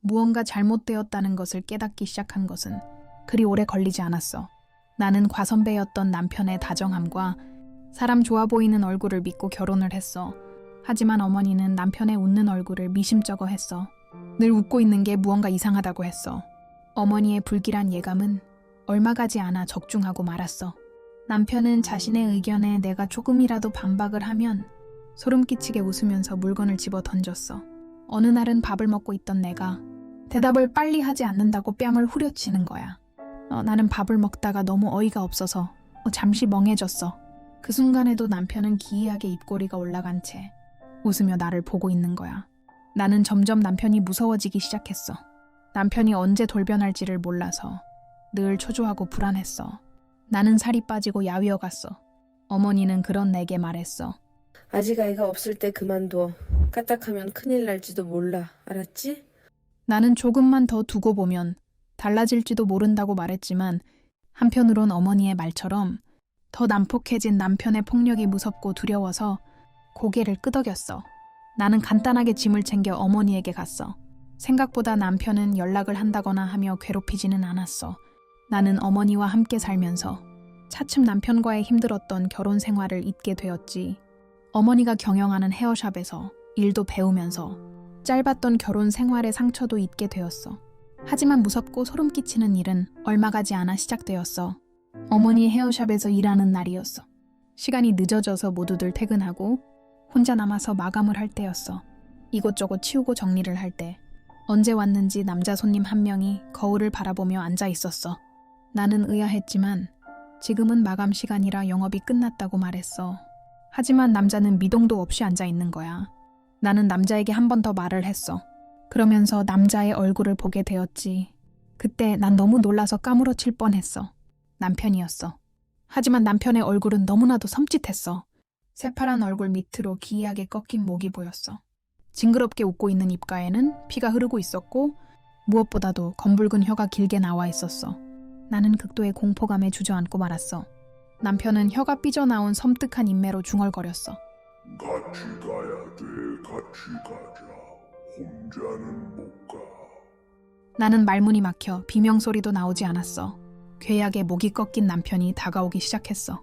무언가 잘못되었다는 것을 깨닫기 시작한 것은 그리 오래 걸리지 않았어. 나는 과선배였던 남편의 다정함과 사람 좋아 보이는 얼굴을 믿고 결혼을 했어. 하지만 어머니는 남편의 웃는 얼굴을 미심쩍어 했어. 늘 웃고 있는 게 무언가 이상하다고 했어. 어머니의 불길한 예감은 얼마 가지 않아 적중하고 말았어. 남편은 자신의 의견에 내가 조금이라도 반박을 하면 소름 끼치게 웃으면서 물건을 집어 던졌어. 어느 날은 밥을 먹고 있던 내가 대답을 빨리 하지 않는다고 뺨을 후려치는 거야. 어, 나는 밥을 먹다가 너무 어이가 없어서 어, 잠시 멍해졌어. 그 순간에도 남편은 기이하게 입꼬리가 올라간 채 웃으며 나를 보고 있는 거야. 나는 점점 남편이 무서워지기 시작했어. 남편이 언제 돌변할지를 몰라서 늘 초조하고 불안했어. 나는 살이 빠지고 야위어 갔어. 어머니는 그런 내게 말했어. 아직 아이가 없을 때 그만둬. 까딱하면 큰일 날지도 몰라. 알았지? 나는 조금만 더 두고 보면 달라질지도 모른다고 말했지만 한편으론 어머니의 말처럼 더 난폭해진 남편의 폭력이 무섭고 두려워서 고개를 끄덕였어. 나는 간단하게 짐을 챙겨 어머니에게 갔어. 생각보다 남편은 연락을 한다거나 하며 괴롭히지는 않았어. 나는 어머니와 함께 살면서 차츰 남편과의 힘들었던 결혼 생활을 잊게 되었지. 어머니가 경영하는 헤어샵에서 일도 배우면서 짧았던 결혼 생활의 상처도 잊게 되었어. 하지만 무섭고 소름 끼치는 일은 얼마 가지 않아 시작되었어. 어머니 헤어샵에서 일하는 날이었어. 시간이 늦어져서 모두들 퇴근하고 혼자 남아서 마감을 할 때였어. 이곳저곳 치우고 정리를 할 때 언제 왔는지 남자 손님 한 명이 거울을 바라보며 앉아 있었어. 나는 의아했지만 지금은 마감 시간이라 영업이 끝났다고 말했어. 하지만 남자는 미동도 없이 앉아 있는 거야. 나는 남자에게 한 번 더 말을 했어. 그러면서 남자의 얼굴을 보게 되었지. 그때 난 너무 놀라서 까무러칠 뻔했어. 남편이었어. 하지만 남편의 얼굴은 너무나도 섬찟했어. 새파란 얼굴 밑으로 기이하게 꺾인 목이 보였어. 징그럽게 웃고 있는 입가에는 피가 흐르고 있었고 무엇보다도 검붉은 혀가 길게 나와 있었어. 나는 극도의 공포감에 주저앉고 말았어. 남편은 혀가 삐져나온 섬뜩한 인매로 중얼거렸어. 같이 가야 돼, 같이 가자. 혼자는 못 가. 나는 말문이 막혀 비명소리도 나오지 않았어. 괴약에 목이 꺾인 남편이 다가오기 시작했어.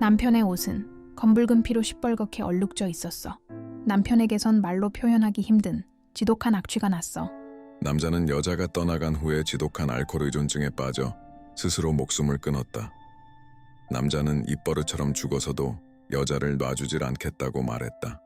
남편의 옷은 검붉은 피로 시뻘겋게 얼룩져 있었어. 남편에게선 말로 표현하기 힘든 지독한 악취가 났어. 남자는 여자가 떠나간 후에 지독한 알코올 의존증에 빠져 스스로 목숨을 끊었다. 남자는 입버릇처럼 죽어서도 여자를 놔주질 않겠다고 말했다.